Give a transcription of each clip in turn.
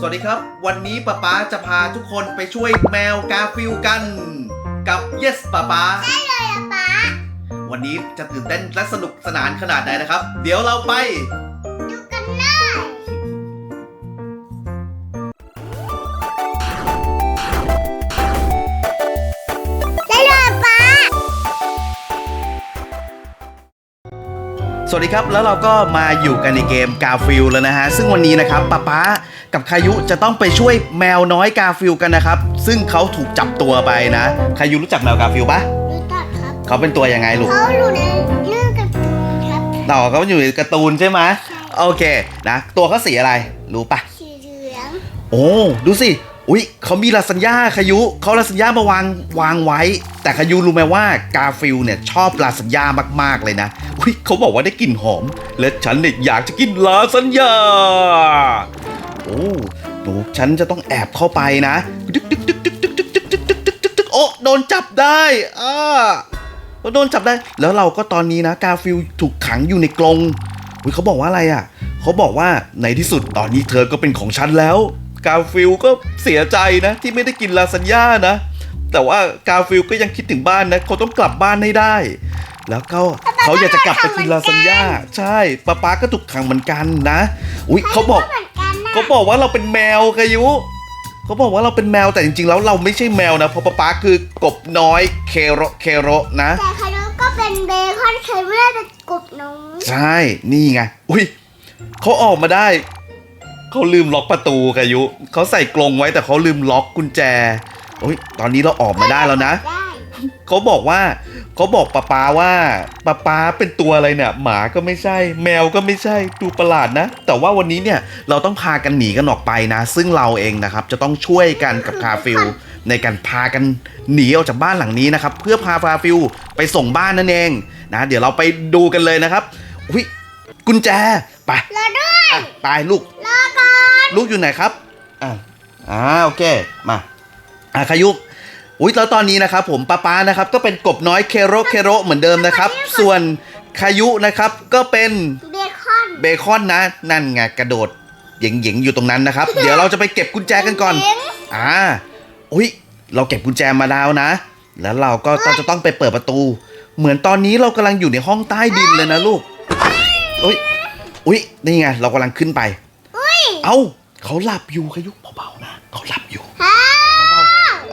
สวัสดีครับ วันนี้ป๊าป๊าจะพาทุกคนไปช่วยแมวกาฟิลกัน กับ Yes ป๊าป๊าเลยอะป๊าวันนี้จะตื่นเต้นและสนุกสนานขนาดไหนนะครับ เดี๋ยวเราไป ดูกันเลยได้เลยป๊าสวัสดีครับแล้วเราก็มาอยู่กันในเกมกาฟิลแล้วนะฮะ ซึ่งวันนี้นะครับป๊าป๊า กับคายุจะต้องไปช่วยแมวน้อยกาฟิลกันนะครับ ซึ่งเขาถูกจับตัวไปนะคายุรู้จักแมวกาฟิลปะดูตัดครับเขาเป็นตัวยังไงลูกเขาอยู่ในเรื่องการ์ตูนครับต่อเขาอยู่ในการ์ตูนใช่ไหมโอเคนะตัวเขาสีอะไรรู้ปะสีเหลืองโอ้ดูสิอุ๊ยเขามีลาซานญ่าคายุเขาลาซานญ่ามาวางวางไว้ แต่คายุรู้ไหมว่ากาฟิลเนี่ยชอบลาซานญ่ามากๆเลยนะอุ๊ยเขาบอกว่าได้กลิ่นหอม และฉันเนี่ยอยากจะกินลาซานญ่า โอ้หนูฉันจะต้องแอบเข้าไปนะดึกดึกดึกดึกดึกดึกดึกดึกดึกดึกดึกดึกโอ้โดนจับได้อ่าโดนจับได้ แล้วเราก็ตอนนี้นะ กาฟิลถูกขังอยู่ในกรงอุ๊ยเขาบอกว่าอะไรอะ เขาบอกว่าในที่สุดตอนนี้เธอก็เป็นของฉันแล้ว กาฟิลก็เสียใจนะ ที่ไม่ได้กินลาซานญ่านะ แต่ว่ากาฟิลก็ยังคิดถึงบ้านนะเขาต้องกลับบ้านให้ได้ แล้วก็เขาอยากจะกลับไปกินลาซานญ่าใช่ป้าป๊าก็ถูกขังเหมือนกันนะ อุ๊ยเขาบอก เหมือนกันนะเขาบอกว่าเราเป็นแมวคายุเขาบอกว่าเราเป็นแมวแต่จริงๆ แล้วเราไม่ใช่แมวนะเพราะป๊าป๊าคือกบน้อยเคโรเคโรนะแต่คารุก็เป็นเบคอนเคเบิลเป็นกบน้องใช่นี่ไงอุ้ยเขาออกมาได้เขาลืมล็อกประตูคายุเขาใส่กรงไว้แต่เขาลืมล็อกกุญแจอุ้ยตอนนี้เราออกมาได้แล้วนะได้ เขาบอกว่าเขาบอกป้าป๊าว่าป้าป๊าเป็นตัวอะไรเนี่ย หมาก็ไม่ใช่ แมวก็ไม่ใช่ดูประหลาดนะ แต่ว่าวันนี้เนี่ยเราต้องพากันหนีกันออกไปนะ ซึ่งเราเองนะครับ จะต้องช่วยกันกับคาฟิลในการพากันหนีออกจากบ้านหลังนี้นะครับ เพื่อพาคาฟิลไปส่งบ้านนั่นเองนะเดี๋ยวเราไปดูกันเลยนะครับอุ้ยกุญแจไปรอด้วยอะไปลูกรอก่อนลูกอยู่ไหนครับอ่าอ่าโอเคมาอ่าขายุ อุ้ยแล้วตอนนี้นะครับผมป้าป้านะครับก็เป็นกบน้อยเคโรเคโรเหมือนเดิมนะครับ ส่วนคายุนะครับก็เป็นเบคอนเบคอนนะ นั่นไงกระโดดเหยิงๆอยู่ตรงนั้นนะครับ เดี๋ยวเราจะไปเก็บกุญแจกันก่อนเจ๋งอ่า อุ้ยเราเก็บกุญแจมาแล้วนะ แล้วเราก็ต้องจะต้องไปเปิดประตู เหมือนตอนนี้เรากำลังอยู่ในห้องใต้ดินเลยนะลูก อุ้ยอุ้ยนี่ไงเรากำลังขึ้นไปอุ้ยเอ้าเขาหลับอยู่ขยุกเบาๆนะเขาหลับอยู่ฮ่า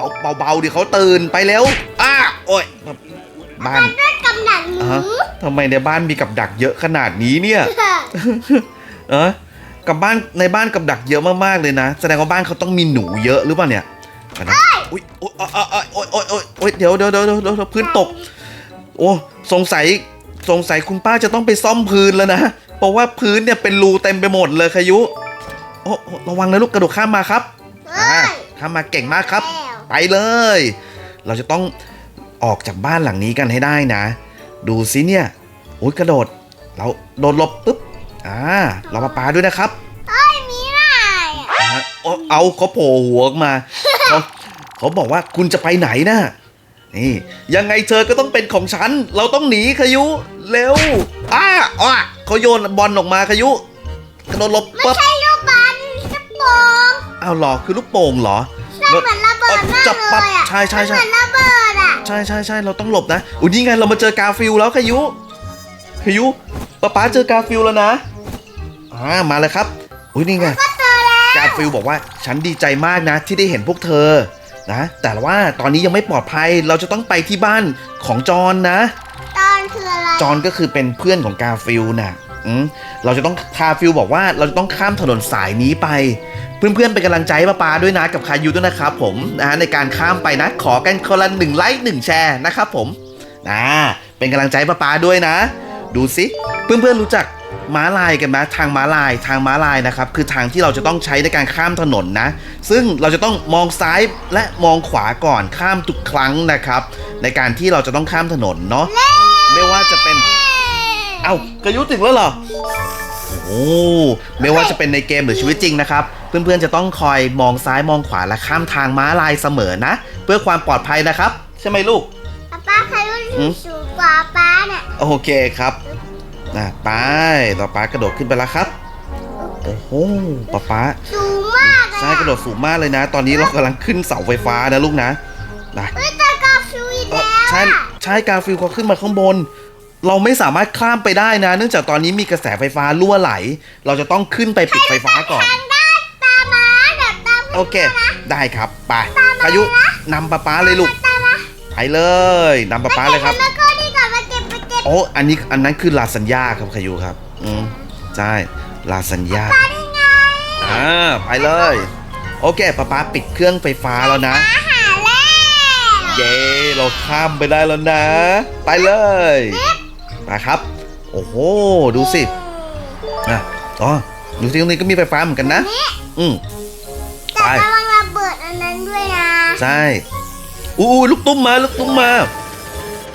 เอาเบาๆดิเขาตื่นไปแล้วอ้าโอ้ยบ้านด้วยกำหนังหอะมูทำไมในบ้านมีกับดักเยอะขนาดนี้เนี่ยเออกับบ้านในบ้านกับดักเยอะมากๆเลยนะ แสดงว่าบ้านเขาต้องมีหนูเยอะหรือเปล่าเนี่ยกันนะอุ้ยโอ้ยโอ้ยโอ้ยโอ้ยโอ้ยโอ้ยเดี๋ยวเดี๋ยวเดี๋ยวเดี๋ยวเดี๋ยวพื้นตก โอ้สงสัยสงสัยคุณป้าจะต้องไปซ่อมพื้นแล้วนะ เพราะว่าพื้นเนี่ยเป็นรูเต็มไปหมดเลยคายุ โอ้โอ้ระวังนะลูกกระโดดข้ามมาครับเฮ้อ่ายข้ามมาเก่งมากครับแล้ว ไปเลย เราจะต้องออกจากบ้านหลังนี้กันให้ได้นะ ดูสิเนี่ยโอ้ยกระโดด เราโดดหลบปุ๊บอ่าเรามาปาด้วยนะครับเอ้ยมีไรอะอ่าเอาเอาเขาโผล่หัวออกมาเขาเขาบอกว่าคุณจะไปไหนนะนี่ยังไงเธอก็ต้องเป็นของฉัน เราต้องหนีขยุเร็วอ้าอ้าเขาโยนบอลออกมาขยุกระโดดหลบไม่ปั๊บใช่ลูกบอลกระโปรงอ้าวหรอคือลูกโป่งเหรอใช่เหมือนระเบิดมากจับเลปั๊บยอะใช่ใช่ใช่เหมือนระเบิดอะใช่ใช่ใช่เราต้องหลบนะอุ้ยนี่ไงเรามาเจอกาฟิลแล้วขยุขยุป๊าป๊าเจอกาฟิลแล้วนะอ่ามาเลยครับอุ้ยนี่ไงก็เจอแล้วกาฟิลบอกว่าฉันดีใจมากนะ ที่ได้เห็นพวกเธอนะ แต่ว่าตอนนี้ยังไม่ปลอดภัยเราจะต้องไปที่บ้านของจอนนะตอนคืออะไรจอนก็คือเป็นเพื่อนของกาฟิลน่ะอืมเราจะต้องคาฟิลบอกว่าเราจะต้องข้ามถนนสายนี้ไป เพื่อนๆเป็นกำลังใจป้าปาด้วยนะกับคายุด้วยนะครับผมนะในการข้ามไปนะขอกันคนละหนึ่งไลค์หนึ่งแชร์นะครับผมนะเป็นกำลังใจป้าปาด้วยนะ ดูสิเพื่อนๆรู้จักม้าลายกันไหมทางม้าลายทางม้าลายนะครับคือทางที่เราจะต้องใช้ในการข้ามถนนนะ ซึ่งเราจะต้องมองซ้ายและมองขวาก่อนข้ามทุกครั้งนะครับ ในการที่เราจะต้องข้ามถนนเนาะไม่ว่าจะเป็นเอ้ากระยุถึงแล้วเหรอโอ้ไม่ว่าจะเป็นในเกมหรือชีวิตจริงนะครับ เพื่อนๆจะต้องคอยมองซ้ายมองขวาและข้ามทางม้าลายเสมอนะ เพื่อความปลอดภัยนะครับ ใช่ไหมลูกป๊าป้าใครรู้อืมสูงกว่าป้าเนี่ย โอเคครับนะไปต่อป้ากระโดดขึ้นไปแล้วครับโอ้โหป๊าป๊าสูงมากเลยระโดดสูงมากเลยนะ ตอนนี้เรากำลังขึ้นเสาไฟฟ้านะลูกนะนะเฮ้ยแต่กาฟิวอีกเอ่อแล้วใช่อะใช่กาฟิลเขาขึ้นมาข้างบน เราไม่สามารถข้ามไปได้นะ เนื่องจากตอนนี้มีกระแสไฟฟ้ารั่วไหล เราจะต้องขึ้นไปปิดไฟฟ้าก่อน โอเค ได้ครับ ไปพายุนำป๊าป๊าเลยลูกตามมาไปเลยนำป๊าป๊าเลยครับ แล้วก็นี่ก่อนมาเก็บมาเก็บโอ้ อันนี้ อันนั้นคือลาสัญญาครับพายุครับ อืมใช่ ลาสัญญาได้ไงอ่า ไปเลย โอเคป๊าป๊าปิดเครื่องไฟฟ้าแล้วนะอาหารแล้วเย้เราข้ามไปได้แล้วนะ ไปเลยไปครับ โอ้โห ดูสิ อะ อ๋อ ดูสิตรงนี้ก็มีไฟฟ้าเหมือนกันนะนี่อืม แต่ไประวังระเบิดอันนั้นด้วยนะ ใช่อู้อู้ลูกตุ้มมาลูกตุ้มมา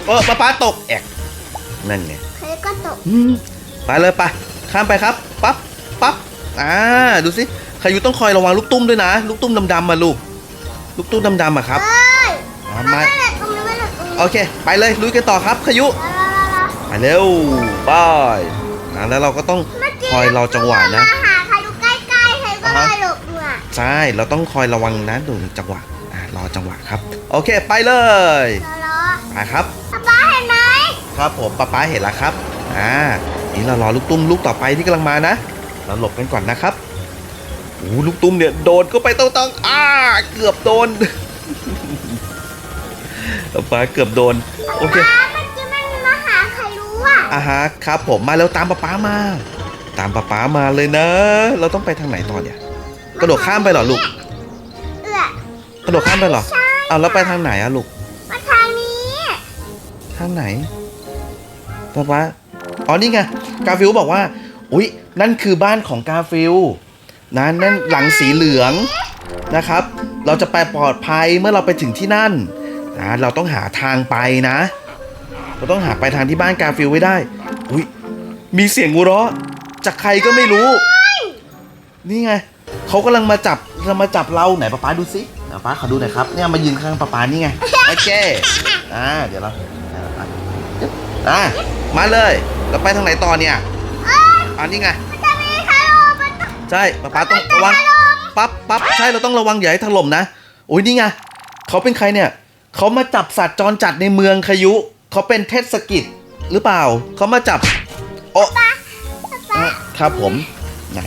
เออป๊าป๊าตกแอกนั่นไงเคยก็ตกอืมไปเลยไปข้ามไปครับปั๊บปั๊บอ่าดูสิใครอยู่ต้องคอยระวังลูกตุ้มด้วยนะ ลูกตุ้มดำๆมาลูกลูกตุ้มดำๆอะครับเอ้ยอ่าไม่มาหลุดตรงนี้ไม่หลุดตรงนี้โอเค ไปเลยลุยกันต่อครับขยุรอรอรอรอไปเร็วไปอ่าแล้วเราก็ต้องเมื่อกี้คอยรอจังหวะนะ ใช่ เราต้องคอยระวังนะดูจังหวะอ่ารอจังหวะครับ โอเคไปเลยรอรอไปครับป๊าป๊าเห็นไหมครับผมป้าป้าเห็นแล้วครับอ่านี่เรารอลูกตุ้มลูกต่อไปที่กำลังมานะ เราหลบกันก่อนนะครับโอ้ลูกตุ้มเนี่ยโดนก็ไปต้องต้องอ่าเกือบโดนป้าป้าเกือบโดนโอเคป๊าเมื่อกี้มันมาหาใครรู้อะอ่าฮะครับผมมาแล้วตามป้าป้ามา ตามป้าป้ามาเลยนะ เราต้องไปทางไหนต่อเนี่ย กระโดดข้ามไปเหรอลูก เอื้อกระโดดข้ามไปเหรอ ใช่เอาแล้วไปทางไหนอะลูก มาทางนี้ทางไหนป้าป้าอ๋อนี่ไง กาฟิลบอกว่า อุ๊ย นั่นคือบ้านของกาฟิลนะนั่นหลังสีเหลืองนะครับ เราจะไปปลอดภัยเมื่อเราไปถึงที่นั่นนะเราต้องหาทางไปนะ เราต้องหาไปทางที่บ้านกาฟิลไว้ได้ อุ๊ย มีเสียงหัวเราะจากใครก็ไม่รู้ นี่ไง เขากำลังมาจับจะมาจับเราไหนป้าป๊าดูสิป้าป๊าขอดูหน่อยครับเนี่ยมายืนข้างป้าป๊านี่ไงโอเคอ่าเดี๋ยวเราอ่าอ่าอ่ามาเลยเราไปทางไหนต่อเนี่ยอ่านี่ไงมันจะมีใครรู้มันจะใช่ป้าป๊าต้องระวังปั๊บปั๊บใช่เราต้องระวังอย่าให้ถล่มนะโอ้ยนี่ไงเขาเป็นใครเนี่ยเขามาจับสัตว์จรจัดในเมืองขยุเขาเป็นเทศกิจหรือเปล่าเขามาจับโอ้อะครับผมไหน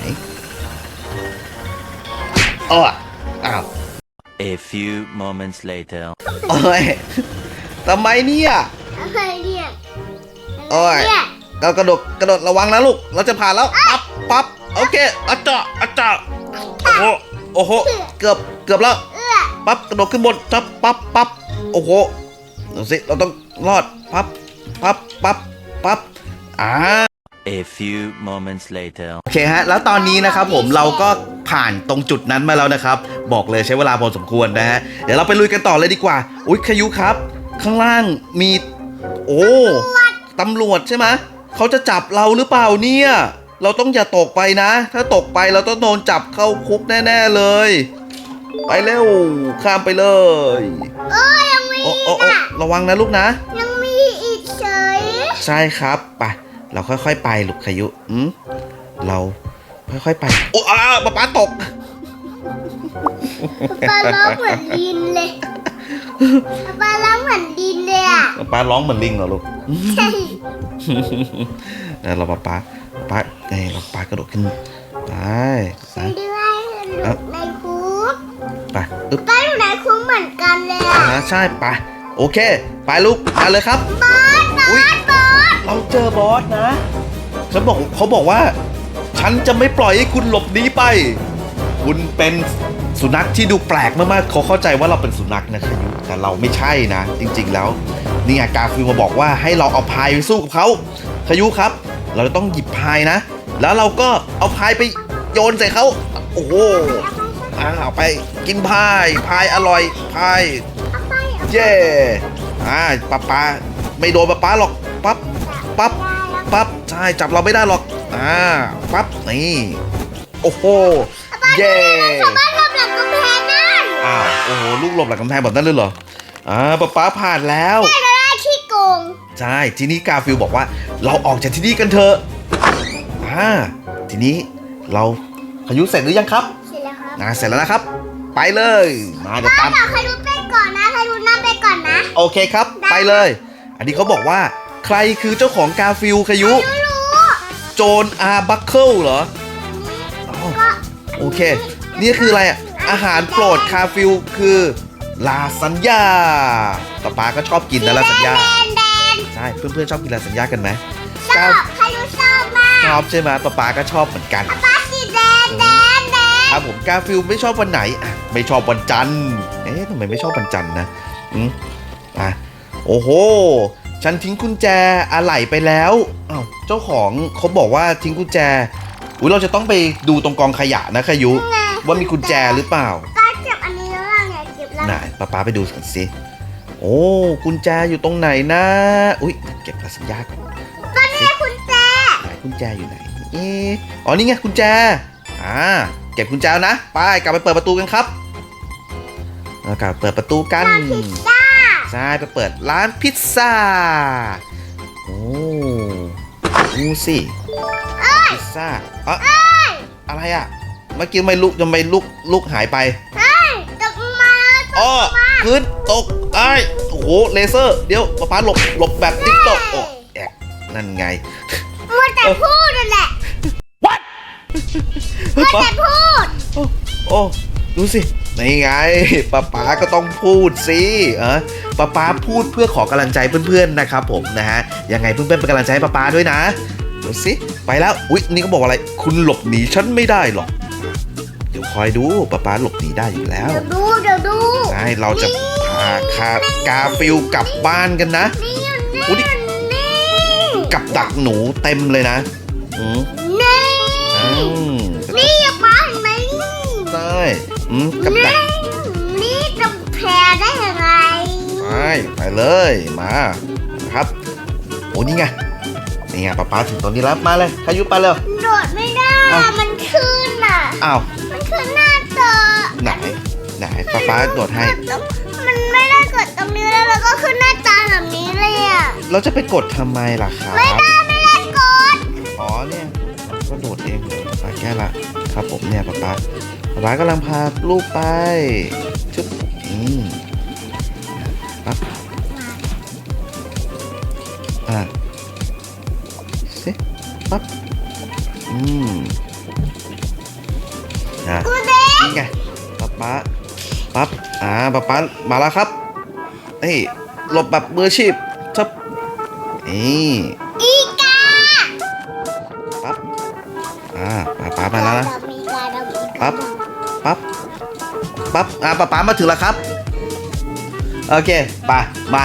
อ้ออ้าว A few moments later. โอ้ยทำไมเนี่ยอะไรเนี่ยโอ้ยเนี่ยเรากระโดดกระโดดระวังนะลูก เราจะผ่านแล้ว ปั๊บปั๊บโอเคอาจารย์อาจารย์โอ้โหโอ้โหเกือบเกือบแล้ว เอื้อปั๊บกระโดดขึ้นบนจับปั๊บปั๊บโอ้โหดูสิเราต้องรอดปั๊บปั๊บปั๊บปั๊บอ่า A few moments later. โอเคฮะ แล้วตอนนี้นะครับผมเราก็ผ่านตรงจุดนั้นมาแล้วนะครับ บอกเลยใช้เวลาพอสมควรนะฮะ เดี๋ยวเราไปลุยกันต่อเลยดีกว่า อุ๊ยขยุครับ ข้างล่างมี โอ้ตำรวจใช่ไหมเขาจะจับเราหรือเปล่าเนี่ย เราต้องอย่าตกไปนะ ถ้าตกไปเราต้องโดนจับเข้าคุกแน่ ๆเลย ไปเร็วข้ามไปเลยเอ้ยยังมีโอ้อีโอ้กโอ้อะระวังนะลูกนะ ยังมีอีกเฉย ใช่ครับไป เราค่อยๆไปลูกขยุอืมเราค่อยๆไป โอ้อาป๊าป๊าตกปลาร้องเหมือนดินเลยปลาร้องเหมือนดินเลยอะป๊าป๊าร้องเหมือนลิงเหรอลูกใช่แล้วเราป๊าป๊าป๊าเอ้ยเราป๊ากระโดดขึ้นไปไปช่วยด้วยหลุดในคุกไปอึ๊บป้าอยู่ในคุกเหมือนกันเลยอะอ่าใช่ไปโอเค ไปลูกมาเลยครับบอสบออุ๊ยสบอส เราเจอบอสนะฉันบอกเขาบอกว่า ฉันจะไม่ปล่อยให้คุณหลบหนีไป คุณเป็นสุนัขที่ดูแปลกมากๆเขาเข้าใจว่าเราเป็นสุนัขนะขยุแต่เราไม่ใช่นะ จริง ๆ แล้ว นี่ไงกาฟิลมาบอกว่าให้เราเอาพายไปสู้กับเขาขยุครับ เราต้องหยิบพายนะ แล้วเราก็เอาพายไปโยนใส่เขาโอ้โหอ่าเอาไปกินพายพายอร่อยพายเอาไปเอาเย่อ่าป้าป้าไม่โดนป้าป้าหรอกปั๊บ ปั๊บปั๊บใช่จับเราไม่ได้หรอกอ่าปั๊บนี่โอ้โหเย่ชาวบ้านหลบหลังกำแพงนั่นอ้าวโอ้โหลูกหลบหลังกำแพงแบบนั้นเลยเหรออ่าป้าป้าผ่านแล้วแต่เราได้ขี้โกงใช่ทีนี้กาฟิลบอกว่า เราออกจากที่นี่กันเถอะอ่าทีนี้เราขยุเสร็จหรือยังครับเสร็จแล้วครับอ่าเสร็จแล้วนะครับ ไปเลยมาเดี๋ยวป้าตามบอกใครรู้ไปก่อนนะใครรู้น้ำไปก่อนนะ โอเคครับ ไปเลย อันนี้เขาบอกว่าใค รคือเจ้าของกาฟิลขยุรู้รู้โจนอาร์บัคเคิลเหรออ๋อก็โอเค นี่คืออะไรอะ อาหารโปรดคาฟิลคือลาซานญ่าป๊าป๊าก็ชอบกินนะลาซานญ่าแดนแดนใช่ เพื่อนๆชอบกินลาซานญ่ากันไหมชอบใครรู้ชอบมากชอบใช่ไหมป๊าป๊าก็ชอบเหมือนกัน ป้าสีแดงแดงแดงครับผมกาฟิลไม่ชอบวันไหนอะไม่ชอบวันจันทร์เอ๊ะทำไมไม่ชอบวันจันทร์นะอืมอะโอ้โห ฉันทิ้งกุญแจอะไหล่ไปแล้วอ้าวเจ้าของเขาบอกว่าทิ้งกุญแจ อุ้ยเราจะต้องไปดูตรงกองขยะนะขยุ ว่ามีกุญแจหรือเปล่าป้าเก็บอันนี้แล้วล่ะเนี่ยเก็บแล้วไหนป้าป้าไปดูกันสิโอ้กุญแจอยู่ตรงไหนนะ อุ้ยเก็บลาสัญญาก่อนก็นี่คุณแจไหนกุญแจอยู่ไหนเอะอ๋อนี่ไงกุญแจอ่าเก็บกุญแจนะไปกลับไปเปิดประตูกันครับเอากลับเปิดประตูกันพิซซ่า ใช่ไปเปิดร้านพิซซ่า โอ้ดูสิพิซซ่าอะอะไรอะเมื่อกี้ทำไมลูกทำไมลูกลูกหายไปเฮ้ยตกมาอ้อพื้นตกไอ้ายโอ้โหเลเซอร์ เดี๋ยวป๊าป๊าหลบหลบแบบติ๊กตอกโอ้แอกนั่นไงมัวแต่พูดนั่นแหละ What มัวแต่พูด โอ้โอ้ดูสิ นี่ไงป๊าป๊าก็ต้องพูดสิเออป๊าป๊าพูดเพื่อขอกำลังใจเพื่อนๆนะครับผมนะฮะยังไงเพื่อนๆเป็นกำลังใจให้ป๊าป๊าด้วยนะดูสิไปแล้วอุ๊ยนี่ก็บอกอะไร คุณหลบหนีฉันไม่ได้หรอกเดี๋ยวคอยดูป๊าป๊าหลบหนีได้อยู่แล้วเดี๋ยวดูเดี๋ยวดูใช่เราจะพาคากาฟิลกลับบ้านกันนะนี่อยู่อุ๊นี่ยนี่กับดักหนูเต็มเลยนะอืม อืมกับดันี่กนี่จะแพ้ได้ยังไงไปไปเลยมาครับโอ้นี่ไงนี่ไงป๊าป๊าถึงตรงนี้แล้วมาเลยขยุไปเร็วโดดไม่ได้เอ้ามันขึ้นอะอ้าวมันขึ้นหน้าจอไหนไหนป๊าป๊าโดดให้กตรงมันไม่ได้กดตรงนี้แล้วแล้วก็ขึ้นหน้าจอแบบนี้เลยอะเราจะไปกดทำไมล่ะครับไม่ได้ไม่ได้กดอ๋อเนี่ย ก็โดดเองเลยป๊าแก้ละครับผมเนี่ยป๊าป๊าป๊าป๊ากำลังพาลูกไปชุบอืมปั๊บอะสิปั๊บอืมอะนี่ไงป๊าป๊าปั๊บอ่าป๊าป๊ามาแล้วครับนี่หลบแบบมืออาชีพทับนี่ มาแล้วนะมีกาดำอีกาปั๊บปั๊บปั๊บอ่าป๊าป๊ามาถึงแล้วครับ โอเคไปมา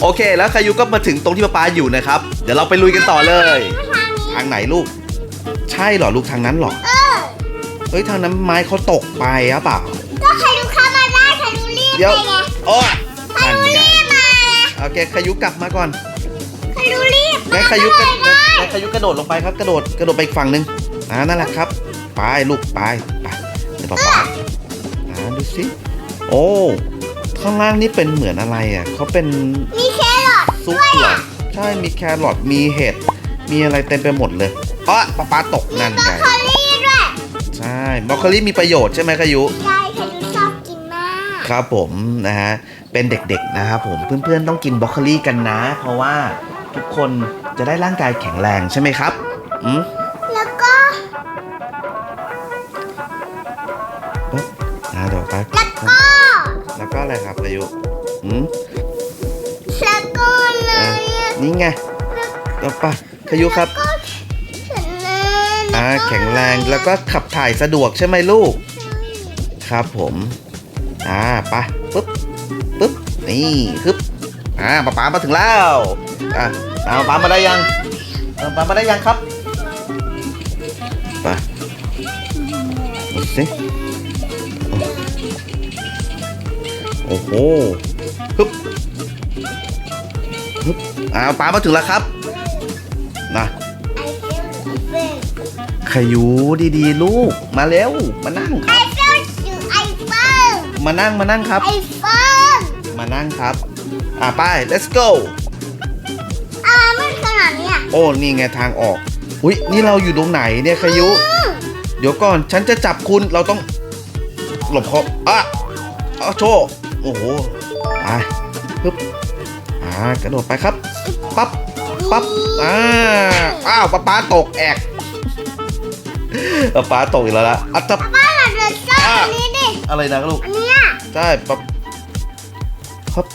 โอเค แล้วคายุก็มาถึงตรงที่ป๊าป๊าอยู่นะครับ เดี๋ยวเราไปลุยกันต่อเลย ทางนี้ทางไหนลูก ใช่เหรอลูกทางนั้นเหรอเออเฮ้ยทางนั้นไม้เขาตกไปอะเปล่าก็ใครรู้เข้ามาได้ใครรู้รีบเดี๋ยวไปไงโอ้ยใครนั่นรู้ไงรีบมาโอเคคายุกลับมาก่อนใครรู้รีบงั้นคายุกระมางั้นคายุกระโดดลงไปครับกระโดดกระโดดไปอีกฝั่งหนึ่ง อ่านั่นแหละครับไปลูกไปไปเดี๋ยวป๊าป๊าอ่าดูสิโอ้ข้างล่างนี่เป็นเหมือนอะไรอะเขาเป็นมีแครอทซุปเหรอใช่มีแครอทมีเห็ดมีอะไรเต็มไปหมดเลยอ๋อป๊าป๊าตกนั่นบรอไงกโคลีด้วยใช่บรอกโคลีมีประโยชน์ใช่ไหมคายุใช่ใครรู้ชอบกินมากครับผมนะฮะเป็นเด็กๆนะครับผมเพื่อนๆต้องกินบรอกโคลีกันนะ เพราะว่าทุกคนจะได้ร่างกายแข็งแรงใช่ไหมครับอืม อะไรครับอายุอืมแล้วก็เลอะยนี่ไงแล้วปะขยุครับ ก็แข็งแรงอ่าแข็งแรงแล้วก็ขับถ่ายสะดวกใช่ไหมลูก ครับผม อ่าไปปึ๊บปึ๊บนี่ฮึบอ่าป๊าป๊ามาถึงแล้ว อ่าเอาป๊ามาได้ยังเอาป๊ามาได้ยังครับ โอ้โหฮึบฮึบอ่าป๊ามาถึงแล้วครับนะไอเฟลไอเฟลขยูดีๆ ลูก มาเร็ว มานั่งคไอรับเฟลอยู่ไอเฟลมานั่งมานั่งครับไอเฟลมานั่งครับ อ่าไป let's go อะไรมันขนาดเนี้ยโอ้ นี่ไงทางออก อุ้ยนี่เราอยู่ตรงไหนเนี่ยขยุ เดี๋ยวดี๋ยวก่อน ฉันจะจับคุณ เราต้อง หลบเขาอะเอาโชว์ โอ้โหไปปึ๊บอ่ากระโดดไปครับปั๊บปั๊บอ่าอ้าวป๊าป๊าตกแอกป๊าป๊าตกอีกแล้วละอัตตะป้าเราเดินเจ้าอันนี้ดิอะไรนะลูกอันเนี้ยใช่ปั๊บพับ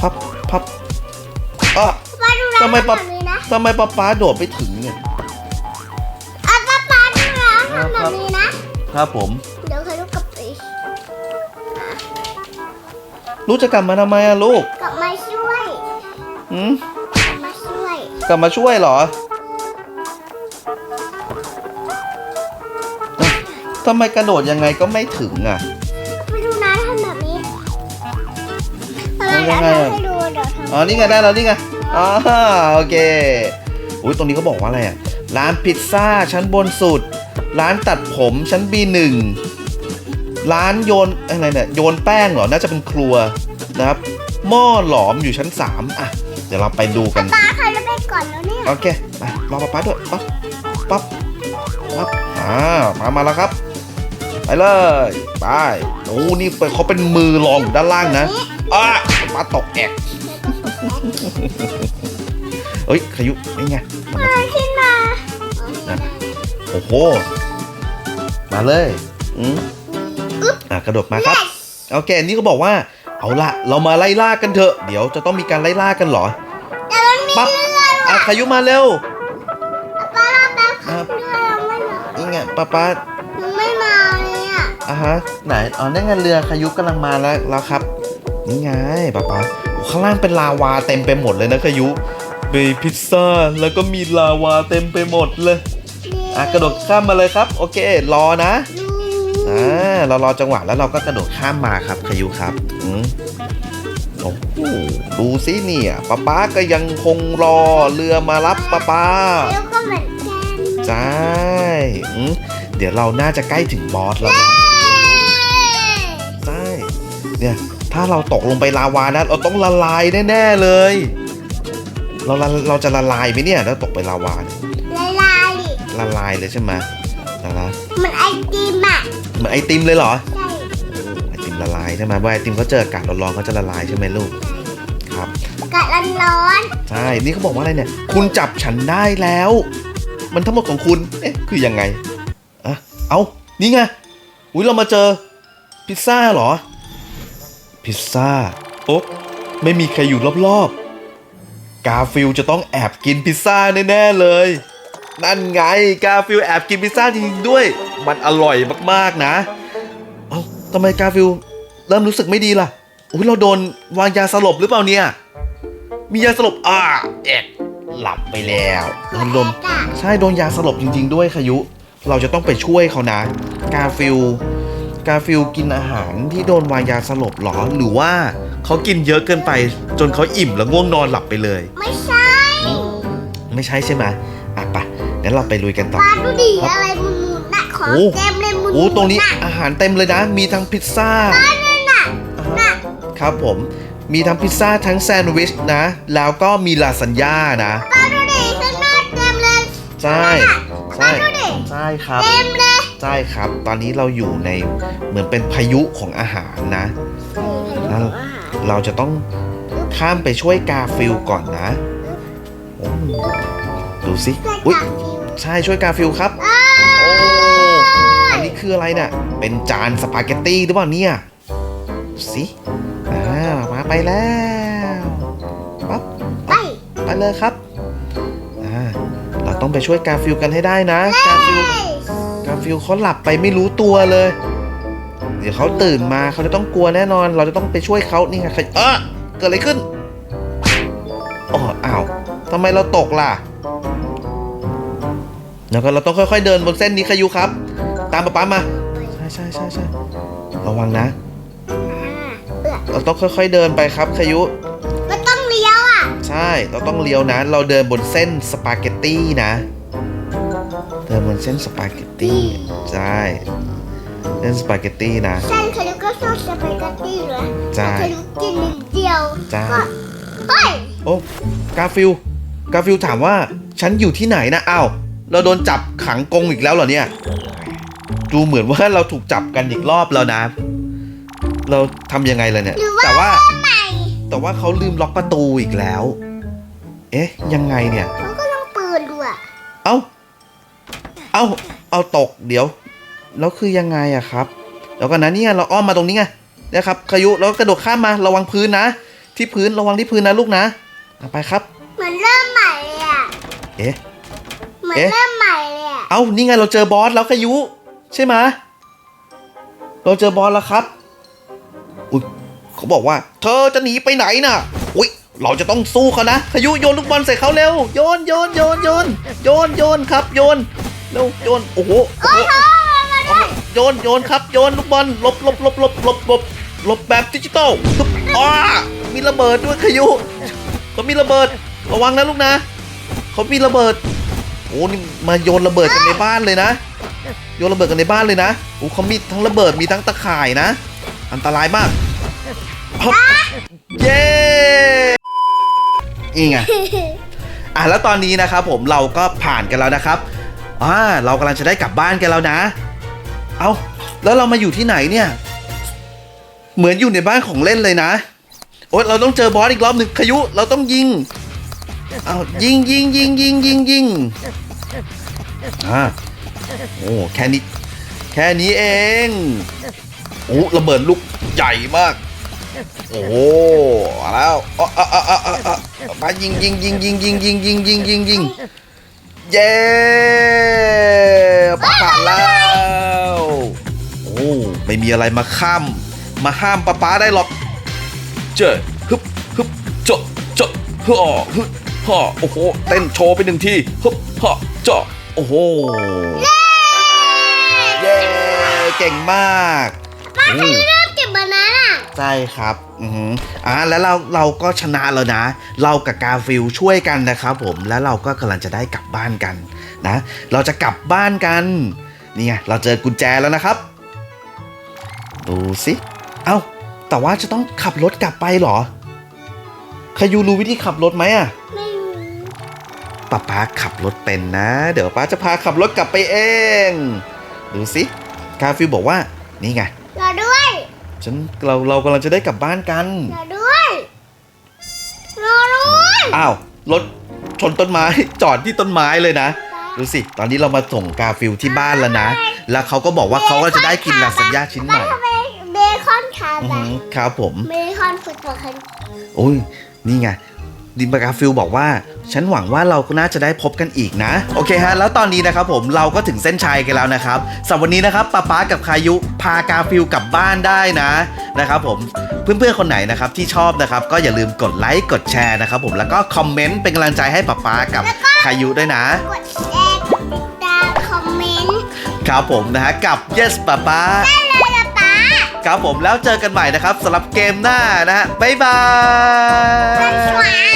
พับพับอะป้าดูนะทำไมป๊าแบบนี้นะทำไมป๊าป๊าโดดไปถึงเนี่ยอะป้าป้าดูนะทำแบบนี้นะครับผม ลูกจะกลับมาทำไมอะลูกกลับมาช่วยหืมกลับมาช่วยกลับมาช่วยเหรอเอ้าทำไมกระโดดยังไงก็ไม่ถึงอะไปดูนะทำแบบนี้อะไรทำยังไงเดี๋ยวอะทำให้ดูเดี๋ยวทำอ๋อนี่ไงได้แล้วนี่ไงอ๋อโอเคอุ้ยตรงนี้เขาบอกว่าอะไรอะร้านพิซซ่าชั้นบนสุด ร้านตัดผมชั้น B1 ร้านโยนอะไรเนี่ยโยนแป้งเหรอ น่าจะเป็นครัวนะครับ หม้อหลอมอยู่ชั้น 3 อะ เดี๋ยวเราไปดูกัน ป้าใครจะไปก่อนแล้วเนี่ยโอเคไปรอป๊าป๊าด้วยปั๊บปั๊บปั๊บอ่ามามาแล้วครับ ไปเลยไปโอ้นี่เป็นเขาเป็นมือรองอยู่ด้านล่างนะอะป๊าตกแอกเอ้ยขยุนี่ไงมามาขึ้นมา โอ้โห มาเลย อืม อะกระโดดมาครับโอเคนี่เขาบอกว่า เอาละเรามาไล่ล่ากันเถอะ เดี๋ยวจะต้องมีการไล่ล่ากันเหรอแต่มันมีปั๊บเรืออะขยุมาเร็วป้าเราแป๊บอะเรือเราไม่มานี่ไงป๊าป๊ามันไม่มาเลยอะอะฮะไหนอ๋อนั่นไงเรือขยุกำลังมาแล้วแล้วครับ นี่ไงป๊าป๊าโอ้ข้างล่างเป็นลาวาเต็มไปหมดเลยนะขยุมีพิซซ่าแล้วก็มีลาวาเต็มไปหมดเลยอะกระโดดข้ามมาเลยครับ โอเค รอนะ อ่าเรารอจังหวะแล้วเราก็กระโดดข้ามมาครับขยุครับอืมโอ้โหดูสิเนี่ยป๊าป๊าก็ยังคงรอเรือมารับป๊าป๊าแล้วก็เหมือนกันใช่อืมเดี๋ยวเราน่าจะใกล้ถึงบอสแล้วนะใช่เนี่ยถ้าเราตกลงไปลาวานะเราต้องละลายแน่ๆเลย เราละเราจะละลายไหมเนี่ยถ้าตกไปลาวาเนี่ยลายลายดิละลายเลยใช่ไหมละลายเหมือนไอติมอะ เหมือนไอติมเลยเหรอใช่ไอติมละลายใช่ไหมว่าไอติมเขาเจออากาศร้อนๆเขาจะละลายใช่ไหมลูกครับกัดร้อนใช่นี่เขาบอกว่าอะไรเนี่ย คุณจับฉันได้แล้ว มันทั้งหมดของคุณเอ๊ะคือยังไงอะเอานี่ไงอุ้ยเรามาเจอพิซซ่าเหรอพิซซ่าโอ๊ะไม่มีใครอยู่รอบๆ กาฟิลจะต้องแอบกินพิซซ่าแน่ๆเลย นั่นไงกาฟิลแอบกินพิซซ่าจริงๆด้วย มันอร่อยมากๆนะ เอ้าทำไมกาฟิลเริ่มรู้สึกไม่ดีล่ะอุ้ยเราโดนวางยาสลบหรือเปล่าเนี่ย มียาสลบอ่าเอ็ดหลับไปแล้วๆโดนลมแอะใช่โดนยาสลบจริง ๆ ด้วยขยุ เราจะต้องไปช่วยเขานะ กาฟิลกาฟิลกินอาหารที่โดนวางยาสลบเหรอ หรือว่าเขากินเยอะเกินไป จนเขาอิ่มแล้วง่วงนอนหลับไปเลย ไม่ใช่ ไม่ใช่ใช่ไหมอะไป งั้นเราไปลุยกันต่อ ป้าดูดิอะไรมุนๆน่ะของโอ้ เต็มเลยมุนๆโอ้ตรงนี้น่ะอาหารเต็มเลยนะ มีทั้งพิซซ่านั่นน่ะอ่าฮะน่ะครับผม มีทั้งพิซซ่าทั้งแซนด์วิชนะ แล้วก็มีลาซานญ่านะ ป้าดูดิข้างนอกเต็มเลยใช่ ใช่ ป้าดูดิใช่ครับ เต็มเลยใช่ครับ ตอนนี้เราอยู่ในเหมือนเป็นพายุของอาหารนะ นั่น เราจะต้องข้ามไปช่วยกาฟิลก่อนนะโอ้ดูสิเพื่ออุ้ยจับฟิว ใช่ช่วยกาฟิลครับอ้าโอ้ อันนี้คืออะไรเนี่ยเป็นจานสปาเกตตี้หรือเปล่าเนี่ยดูสิอ่ามาไปแล้วปั๊บไปไปเลยครับอ่าเราต้องไปช่วยกาฟิลกันให้ได้นะ กาฟิลกาฟิลเขาหลับไปไม่รู้ตัวเลย เดี๋ยวเขาตื่นมาเขาจะต้องกลัวแน่นอน เราจะต้องไปช่วยเขานี่ไงใครเออเกิดอะไรขึ้นอ๋ออ้าวทำไมเราตกล่ะ แล้วก็เราต้องค่อยๆเดินบนเส้นนี้ขยุครับ ตามป๊าป๊ามา ใช่ใช่ใช่ใช่ระวังนะเอือเราต้องค่อยๆเดินไปครับขยุก็ต้องเลี้ยวอะ ใช่ เราต้องเลี้ยวนะ เราเดินบนเส้นสปาเกตตี้นะ เดินบนเส้นสปาเกตตี้ ใช่ เส้นสปาเกตตี้นะฉันเคยรู้ก็ชอบสปาเกตตี้เลยใช่เคยรู้กินนิดเดียวใช่ก็เฮ้ยโอ้ กาฟิล กาฟิลถามว่าฉันอยู่ที่ไหนนะอ้าว เราโดนจับขังกรงอีกแล้วเหรอเนี่ย ดูเหมือนว่าเราถูกจับกันอีกรอบแล้วนะ เราทำยังไงล่ะเนี่ยหรือว่าแต่ว่าใหม่แต่ว่าเขาลืมล็อกประตูอีกแล้ว เอ๊ะ ยังไงเนี่ย เขาก็ต้องปืนด้วยเอ้า เอ้า เอาตกเดี๋ยว แล้วคือยังไงอะครับ แล้วกันนะเนี่ยเราอ้อมมาตรงนี้ไงนะครับขายุแล้วกระโดดข้ามมาระวังพื้นนะ ที่พื้นระวังที่พื้นนะลูกนะเอาไปครับ เหมือนเริ่มใหม่เลยอะเอ๊ะ เหมือนเอ๊ะ เริ่มใหม่เลยอะเอ้านี่ไงเราเจอบอสแล้วขายุ ใช่ไหมเราเจอบอสแล้วครับอุ้ยเขาบอกว่า เธอจะหนีไปไหนน่ะ อุ้ยเราจะต้องสู้เขานะขายุโยนลูกบอลใส่เขาเร็วโยนโยนโยนโยนโยนโยนครับโยนเร็วโยนโอ้โหโอ้โหเอามาโยนโยนครับโยนลูกบอลหลบหลบหลบหลบหลบหลบหลบแบบดิจิตอลปึ๊บอ้ามีระเบิดด้วยขยุเขามีระเบิดระวังนะลูกนะ เขามีระเบิดโอ้นี่มาโยนระเบิดกันในบ้านเลยนะ โยนระเบิดกันในบ้านเลยนะโอ้เขามีทั้งระเบิดมีทั้งตะข่ายนะ อันตรายมากฮึบเย้นี่ไงอะแล้วตอนนี้นะครับผมเราก็ผ่านกันแล้วนะครับอ่าเรากำลังจะได้กลับบ้านกันแล้วนะ เอาแล้วเรามาอยู่ที่ไหนเนี่ย เหมือนอยู่ในบ้านของเล่นเลยนะ โอ๊ยเราต้องเจอบอสอีกรอบหนึ่งขยุ เราต้องยิง เอายิงยิงยิงยิงยิงยิง อ่าโอ้แค่นี้ แค่นี้เองโอ้ระเบิดลูกใหญ่มาก โอ้มาแล้วอ๋ออ๋ออ๋ออ๋ออ๋อมายิงยิงยิงยิงยิงยิงยิงยิงยิงยิงเย้ผ่านแล้วโอ้ไม่มีอะไรมาข้าม มาห้ามป้าป๊าได้หรอก เจอฮึบฮึบเจาะเจาะฮ่อฮึ่อโอ้โหเต้นโชว์ไปหนึ่งทีฮึบฮ่อเจาะ โอ้โห เย้เก่งมากอืมเริ่มเก็บบานาน่ะใช่ครับ อือหืออ่า แล้วเรา เราก็ชนะแล้วนะ เรากับกาฟิลช่วยกันนะครับผม แล้วเราก็กำลังจะได้กลับบ้านกันนะ เราจะกลับบ้านกัน นี่ไง เราเจอกุญแจแล้วนะครับ ดูสิ เอ้า แต่ว่าจะต้องขับรถกลับไปเหรอ ใครยูรู้วิธีขับรถไหมอะไม่รู้ ป้าป๊าขับรถเป็นนะ เดี๋ยวป้าจะพาขับรถกลับไปเอง ดูสิกาฟิลบอกว่านี่ไงรอด้วยฉันเราเรากำลังจะได้กลับบ้านกันรอด้วยรอด้วยอ้าวรถชนต้นไม้จอดที่ต้นไม้เลยนะดูสิ ตอนนี้เรามาส่งกาฟิลที่บ้านแล้วนะ แล้วเขาก็บอกว่าเขาก็จะได้กินลาซานญ่าชิ้นใหม่ทำไมเบคอนขาอือแบหืบอครับผมเบคอนฝึกตัวคันโอ้ยนี่ไง ดิมกาฟิลบอกว่า ฉันหวังว่าเราก็น่าจะได้พบกันอีกนะ โอเคฮะ แล้วตอนนี้นะครับผมเราก็ถึงเส้นชัยกันแล้วนะครับสำหรับวันนี้นะครับป้าป๊ากับคายุพากาฟิลกลับบ้านได้นะนะครับผมเพื่อนๆคนไหนนะครับที่ชอบนะครับก็อย่าลืมกดไลค์กดแชร์นะครับผมแล้วก็คอมเมนต์เป็นกำลังใจให้ป้าป๊ากับคายุด้วยนะ กดแชร์กดติดตามคอมเมนต์ครับผมนะฮะกับ yes ป้าป๊าได้เลยนะป๊าครับผมแล้วเจอกันใหม่นะครับสำหรับเกมหน้านะฮะบ๊ายบายสวัสดี